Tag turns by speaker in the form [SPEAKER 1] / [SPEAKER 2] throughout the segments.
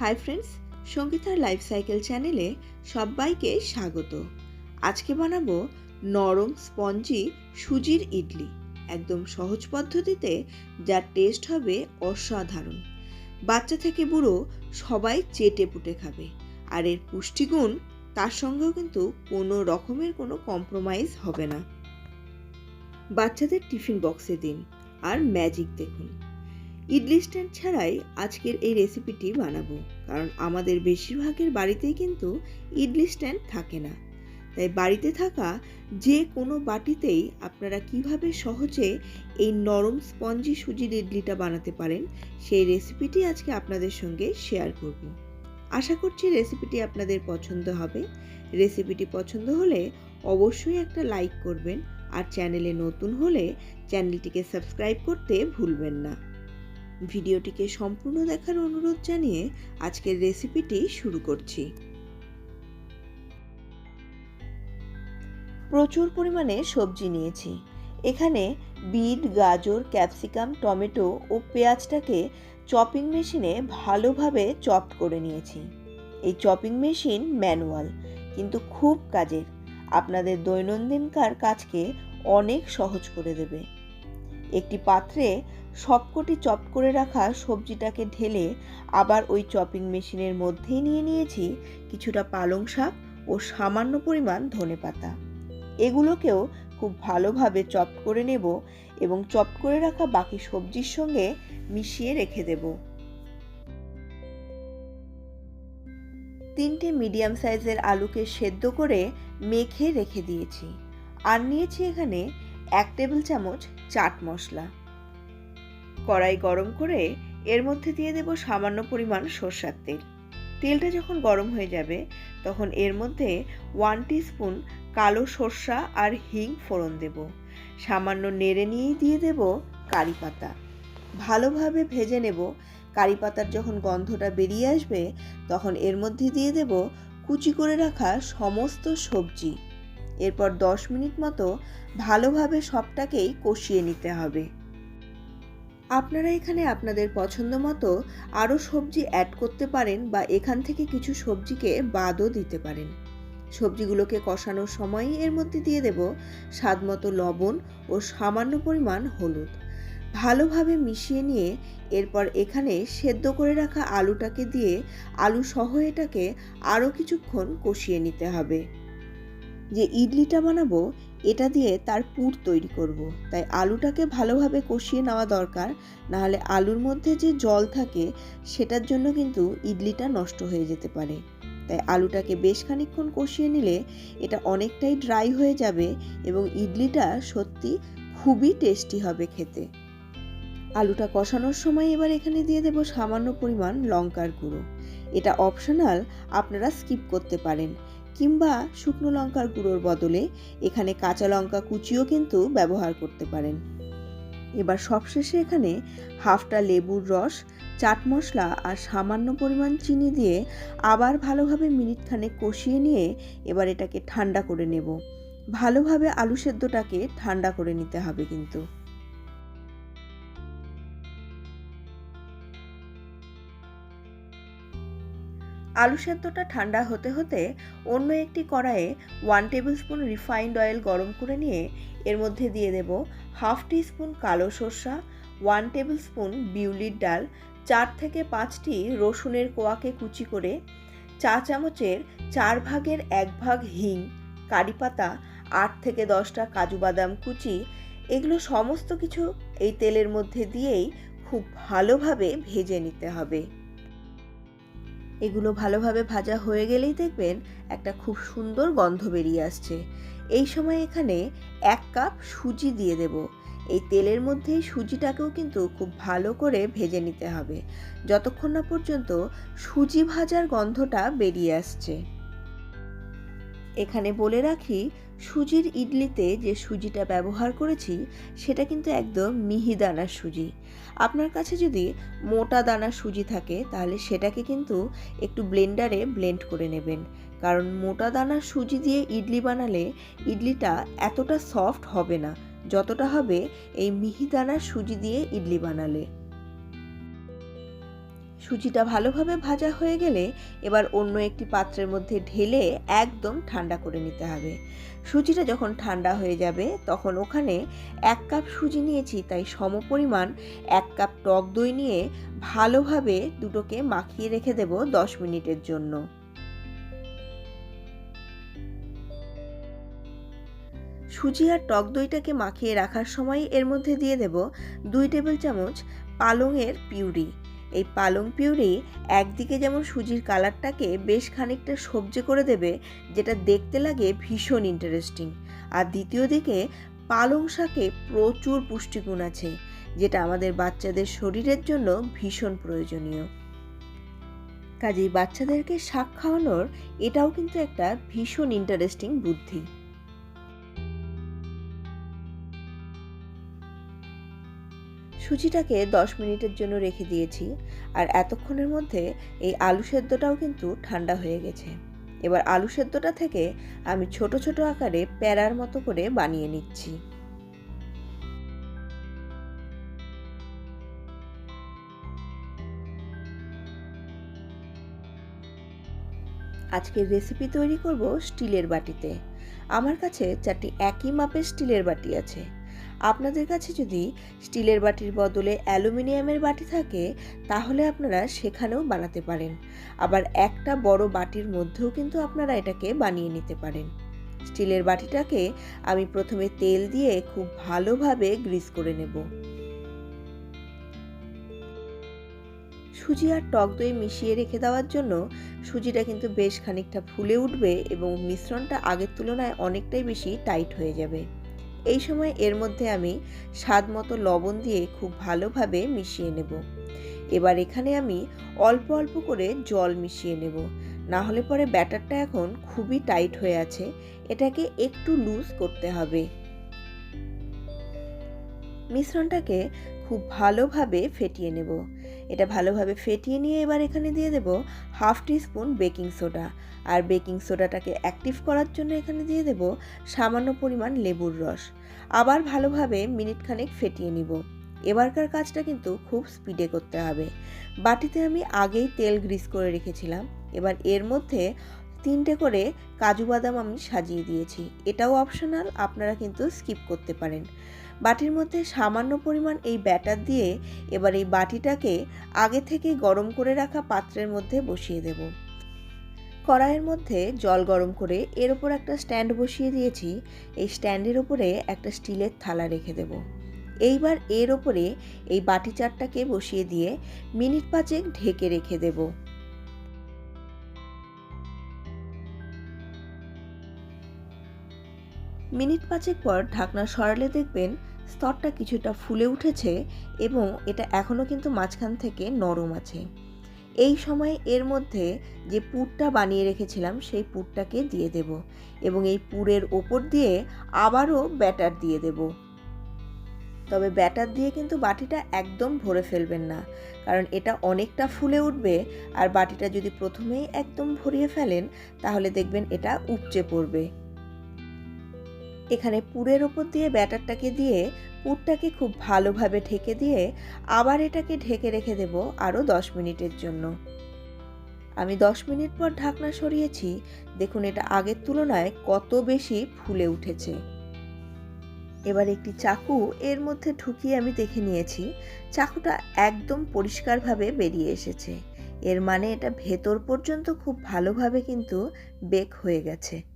[SPEAKER 1] High friends, সঙ্গীতার life cycle চ্যানেলে সবাইকে স্বাগত। আজকে বানাবো নরম স্পঞ্জি সুজির ইডলি, একদম সহজ পদ্ধতিতে যার টেস্ট হবে অসাধারণ। বাচ্চা থেকে বুড়ো সবাই চেটে পুটে খাবে, আর এর পুষ্টিগুণ তার সঙ্গেও কিন্তু কোনো রকমের কোনো কম্প্রোমাইজ হবে না। বাচ্চাদের টিফিন বক্সে দিন, আর ম্যাজিক দেখুন। ইডলি স্ট্যান্ড ছাড়াই আজকের এই রেসিপিটি বানাবো। কারণ আমাদের বেশিরভাগের বাড়িতেই কিন্তু ইডলি স্ট্যান্ড থাকে না। তাই বাড়িতে থাকা যে কোনো বাটিতেই আপনারা কীভাবে সহজে এই নরম স্পঞ্জি সুজির ইডলিটা বানাতে পারেন, সেই রেসিপিটি আজকে আপনাদের সঙ্গে শেয়ার করব। আশা করছি রেসিপিটি আপনাদের পছন্দ হবে। রেসিপিটি পছন্দ হলে অবশ্যই একটা লাইক করবেন আর চ্যানেলে নতুন হলে চ্যানেলটিকে সাবস্ক্রাইব করতে ভুলবেন না। ভিডিওটিকে সম্পূর্ণ দেখার অনুরোধ জানিয়ে আজকের রেসিপিটি শুরু করছি। প্রচুর পরিমাণে সবজি নিয়েছি। এখানে বিট, গাজর, ক্যাপসিকাম, টমেটো ও পেঁয়াজটাকে চপিং মেশিনে ভালোভাবে চপ করে নিয়েছি। এই চপিং মেশিন ম্যানুয়াল, কিন্তু খুব কাজের। আপনাদের দৈনন্দিনকার কাজকে অনেক সহজ করে দেবে। একটি পাত্রে সবকটি চপ করে রাখা সবজিটাকে ঢেলে আবার ওই চপিং মেশিনের মধ্যেই নিয়ে নিয়েছি কিছুটা পালং শাক ও সামান্য পরিমাণ ধনে পাতা। এগুলোকেও খুব ভালোভাবে চপ করে নেব এবং চপ করে রাখা বাকি সবজির সঙ্গে মিশিয়ে রেখে দেব। তিনটে মিডিয়াম সাইজের আলুকে সেদ্ধ করে মেখে রেখে দিয়েছি। আর নিয়েছি এখানে এক টেবিল চামচ চাট মশলা। কড়াই গরম করে এর মধ্যে দিয়ে দেব সামান্য পরিমাণ সর্ষার তেল। তেলটা যখন গরম হয়ে যাবে, তখন এর মধ্যে ওয়ান স্পুন কালো সর্ষা আর হিং ফোড়ন দেব। সামান্য নেড়ে নিয়েই দিয়ে দেব কারি পাতা। ভালোভাবে ভেজে নেব। কারি পাতার যখন গন্ধটা বেরিয়ে আসবে, তখন এর মধ্যে দিয়ে দেব কুচি করে রাখা সমস্ত সবজি। এরপর দশ মিনিট মতো ভালোভাবে সবটাকেই কষিয়ে নিতে হবে। আপনারা এখানে আপনাদের পছন্দ মতো আরও সবজি অ্যাড করতে পারেন বা এখান থেকে কিছু সবজিকে বাদও দিতে পারেন। সবজিগুলোকে কষানোর সময়ই এর মধ্যে দিয়ে দেব স্বাদ মতো লবণ ও সামান্য পরিমাণ হলুদ। ভালোভাবে মিশিয়ে নিয়ে এরপর এখানে সেদ্ধ করে রাখা আলুটাকে দিয়ে আলু সহ এটাকে আরও কিছুক্ষণ কষিয়ে নিতে হবে। যে ইডলিটা বানাবো, এটা দিয়ে তার পুর তৈরি করব। তাই আলুটাকে ভালোভাবে কষিয়ে নেওয়া দরকার, নাহলে আলুর মধ্যে যে জল থাকে, সেটার জন্য কিন্তু ইডলিটা নষ্ট হয়ে যেতে পারে। তাই আলুটাকে বেশ খানিক্ষণ কষিয়ে নিলে এটা অনেকটাই ড্রাই হয়ে যাবে এবং ইডলিটা সত্যি খুবই টেস্টি হবে খেতে। আলুটা কষানোর সময় এবার এখানে দিয়ে দেব সামান্য পরিমাণ লঙ্কার গুঁড়ো। এটা অপশনাল, আপনারা স্কিপ করতে পারেন। কিংবা শুকনো লঙ্কার গুঁড়োর বদলে এখানে কাঁচা লঙ্কা কুচিও কিন্তু ব্যবহার করতে পারেন। এবার সবশেষে এখানে হাফটা লেবুর রস, চাট মশলা আর সামান্য পরিমাণ চিনি দিয়ে আবার ভালোভাবে মিনিটখানে কষিয়ে নিয়ে এবার এটাকে ঠান্ডা করে নেব। ভালোভাবে আলু সেদ্ধটাকে ঠান্ডা করে নিতে হবে কিন্তু। আলু সেদ্ধটা ঠান্ডা হতে হতে অন্য একটি কড়াইয়ে one tablespoon refined oil গরম করে নিয়ে এর মধ্যে দিয়ে দেব হাফ টি স্পুন কালো সর্ষা ওয়ান টেবিল স্পুন বিউলির ডাল, চার থেকে পাঁচটি রসুনের কোয়াকে কুচি করে, চা চামচের চার ভাগের এক ভাগ হিং, কারি পাতা, আট থেকে দশটা কাজু বাদাম কুচি, এগুলো সমস্ত কিছু এই তেলের মধ্যে দিয়েই খুব ভালোভাবে ভেজে নিতে হবে। এগুলো ভালোভাবে ভাজা হয়ে গেলেই দেখবেন একটা খুব সুন্দর গন্ধ বেরিয়ে আসছে। এই সময় এখানে এক কাপ সুজি দিয়ে দেব। এই তেলের মধ্যেই সুজিটাকেও কিন্তু খুব ভালো করে ভেজে নিতে হবে। যতক্ষণ না পর্যন্ত সুজি ভাজার গন্ধটা বেরিয়ে আসছে। এখানে বলে রাখি, সুজির ইডলিতে যে সুজিটা ব্যবহার করেছি, সেটা কিন্তু একদম মিহি দানার সুজি। আপনার কাছে যদি মোটা দানা সুজি থাকে, তাহলে সেটাকে কিন্তু একটু ব্লেন্ডারে ব্লেন্ড করে নেবেন। কারণ মোটা দানার সুজি দিয়ে ইডলি বানালে ইডলিটা এতটা সফট হবে না, যতটা হবে এই মিহি দানার সুজি দিয়ে ইডলি বানালে। সুজিটা ভালোভাবে ভাজা হয়ে গেলে এবার অন্য একটি পাত্রের মধ্যে ঢেলে একদম ঠান্ডা করে নিতে হবে। সুজিটা যখন ঠান্ডা হয়ে যাবে, তখন ওখানে এক কাপ সুজি নিয়েছি, তাই সমপরিমাণ এক কাপ টক দই নিয়ে ভালোভাবে দুটোকে মাখিয়ে রেখে দেব দশ মিনিটের জন্য। সুজি আর টক দইটাকে মাখিয়ে রাখার সময় এর মধ্যে দিয়ে দেব দুই টেবিল চামচ পালংয়ের পিউরি। এই পালং পিউরি একদিকে যেমন সুজির কালারটাকে বেশ খানিকটা সবজি করে দেবে, যেটা দেখতে লাগে ভীষণ ইন্টারেস্টিং আর দ্বিতীয় দিকে পালং শাকে প্রচুর পুষ্টিগুণ আছে, যেটা আমাদের বাচ্চাদের শরীরের জন্য ভীষণ প্রয়োজনীয়। কাজেই বাচ্চাদেরকে শাক খাওয়ানোর এটাও কিন্তু একটা ভীষণ ইন্টারেস্টিং বুদ্ধি। সুজিটাকে দশ মিনিটের জন্য রেখে দিয়েছি আর এতক্ষণের মধ্যে এই আলু সেদ্ধটাও কিন্তু ঠান্ডা হয়ে গেছে। এবার আলু সেদ্ধটা থেকে আমি ছোট ছোট আকারে প্যারার মতো করে বানিয়ে নিচ্ছি। আজকের রেসিপি তৈরি করব স্টিলের বাটিতে। আমার কাছে চারটি একই মাপের স্টিলের বাটি আছে। আপনাদের কাছে যদি স্টিলের বাটির বদলে অ্যালুমিনিয়ামের বাটি থাকে, তাহলে আপনারা সেখানেও বানাতে পারেন। আবার একটা বড় বাটির মধ্যেও কিন্তু আপনারা এটাকে বানিয়ে নিতে পারেন। স্টিলের বাটিটাকে আমি প্রথমে তেল দিয়ে খুব ভালোভাবে গ্রিস করে নেব। সুজি আর টক দই মিশিয়ে রেখে দেওয়ার জন্য সুজিটা কিন্তু বেশ খানিকটা ফুলে উঠবে এবং মিশ্রণটা আগের তুলনায় অনেকটাই বেশি টাইট হয়ে যাবে। এই সময় এর মধ্যে আমি স্বাদ মতো লবণ দিয়ে খুব ভালোভাবে মিশিয়ে নেব। এবার এখানে আমি অল্প অল্প করে জল মিশিয়ে নেব। না হলে পরে ব্যাটারটা এখন খুবই টাইট হয়ে আছে। এটাকে একটু লুজ করতে হবে। মিশ্রণটাকে খুব ভালোভাবে ফেটিয়ে নেব। এটা ভালোভাবে ফেটিয়ে নিয়ে এবার এখানে দিয়ে দেব হাফ স্পুন বেকিং সোডা। আর বেকিং সোডাটাকে অ্যাক্টিভ করার জন্য এখানে দিয়ে দেব সামান্য পরিমাণ লেবুর রস। আবার ভালোভাবে মিনিটখানেক ফেটিয়ে নিব। এবারকার কাজটা কিন্তু খুব স্পিডে করতে হবে। বাটিতে আমি আগেই তেল গ্রিস করে রেখেছিলাম। এবার এর মধ্যে তিনটে করে কাজু বাদাম আমি সাজিয়ে দিয়েছি। এটাও অপশনাল, আপনারা কিন্তু স্কিপ করতে পারেন। বাটির মধ্যে সামান্য পরিমাণ এই ব্যাটার দিয়ে এবার এই বাটিটাকে আগে থেকে গরম করে রাখা পাত্রের মধ্যে বসিয়ে দেব। কড়াইয়ের মধ্যে জল গরম করে এর ওপর একটা স্ট্যান্ড বসিয়ে দিয়েছি। এই স্ট্যান্ডের ওপরে একটা স্টিলের থালা রেখে দেব। এইবার এর ওপরে এই বাটি চারটাকে বসিয়ে দিয়ে মিনিট পাঁচেক ঢেকে রেখে দেবো। মিনিট পাঁচেক পর ঢাকনা সরালে দেখবেন স্তরটা কিছুটা ফুলে উঠেছে এবং এটা এখনও কিন্তু মাঝখান থেকে নরম আছে। এই সময় এর মধ্যে যে পুরটা বানিয়ে রেখেছিলাম, সেই পুরটাকে দিয়ে দেব এবং এই পুরের ওপর দিয়ে আবারও ব্যাটার দিয়ে দেব। তবে ব্যাটার দিয়ে কিন্তু বাটিটা একদম ভরে ফেলবেন না, কারণ এটা অনেকটা ফুলে উঠবে আর বাটিটা যদি প্রথমেই একদম ভরিয়ে ফেলেন, তাহলে দেখবেন এটা উপচে পড়বে। এখানে পুরের ওপর দিয়ে ব্যাটারটাকে দিয়ে পুরটাকে খুব ভালোভাবে ঢেকে দিয়ে আবার এটাকে ঢেকে রেখে দেব আরও দশ মিনিটের জন্য। আমি দশ মিনিট পর ঢাকনা সরিয়েছি। দেখুন এটা আগের তুলনায় কত বেশি ফুলে উঠেছে। এবার একটি চাকু এর মধ্যে ঢুকিয়ে আমি দেখে নিয়েছি, চাকুটা একদম পরিষ্কারভাবে বেরিয়ে এসেছে। এর মানে এটা ভেতর পর্যন্ত খুব ভালোভাবে কিন্তু বেক হয়ে গেছে।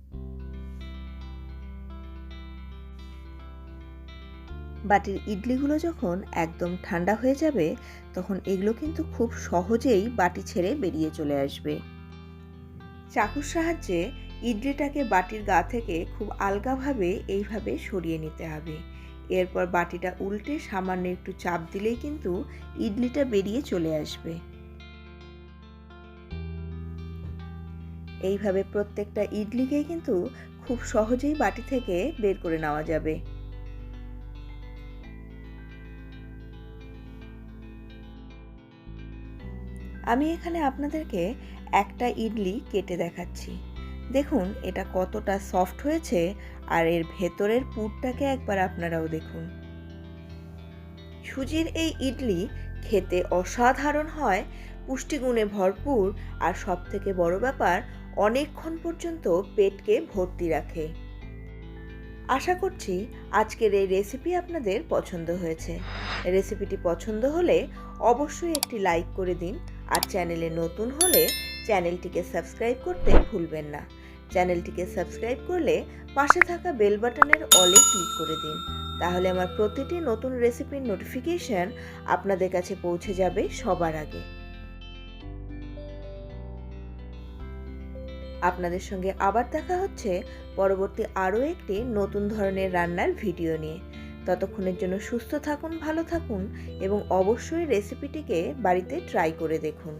[SPEAKER 1] বাটির ইডলিগুলো যখন একদম ঠান্ডা হয়ে যাবে, তখন এগুলো কিন্তু খুব সহজেই বাটি ছেড়ে বেরিয়ে চলে আসবে। চাকুর সাহায্যে ইডলিটাকে বাটির গা থেকে খুব আলগাভাবে এইভাবে সরিয়ে নিতে হবে। এরপর বাটিটা উল্টে সামান্য একটু চাপ দিলেই কিন্তু ইডলিটা বেরিয়ে চলে আসবে। এইভাবে প্রত্যেকটা ইডলিকেই কিন্তু খুব সহজেই বাটি থেকে বের করে নেওয়া যাবে। আমি এখানে আপনাদেরকে একটা ইডলি কেটে দেখাচ্ছি। দেখুন, এটা কতটা সফট হয়েছে আর এর ভেতরের পুরটাকে একবার আপনারাও দেখুন। সুজির এই ইডলি খেতে অসাধারণ হয়, পুষ্টিগুণে ভরপুর আর সবথেকে বড় ব্যাপার, অনেকক্ষণ পর্যন্ত পেটকে ভর্তি রাখে। আশা করছি আজকের এই রেসিপি আপনাদের পছন্দ হয়েছে। রেসিপিটি পছন্দ হলে অবশ্যই একটি লাইক করে দিন আর চ্যানেলে নতুন হলে চ্যানেলটিকে সাবস্ক্রাইব করতে ভুলবেন না। চ্যানেলটিকে সাবস্ক্রাইব করলে পাশে থাকা বেল বাটনের অলে ক্লিক করে দিন। তাহলে আমার প্রতিটি নতুন রেসিপির নোটিফিকেশন আপনাদের কাছে পৌঁছে যাবে সবার আগে। আপনাদের সঙ্গে আবার দেখা হচ্ছে পরবর্তী আরও একটি নতুন ধরনের রান্নার ভিডিও নিয়ে। ততক্ষণের জন্য সুস্থ থাকুন ভালো থাকুন এবং অবশ্যই রেসিপিটিকে বাড়িতে ট্রাই করে দেখুন।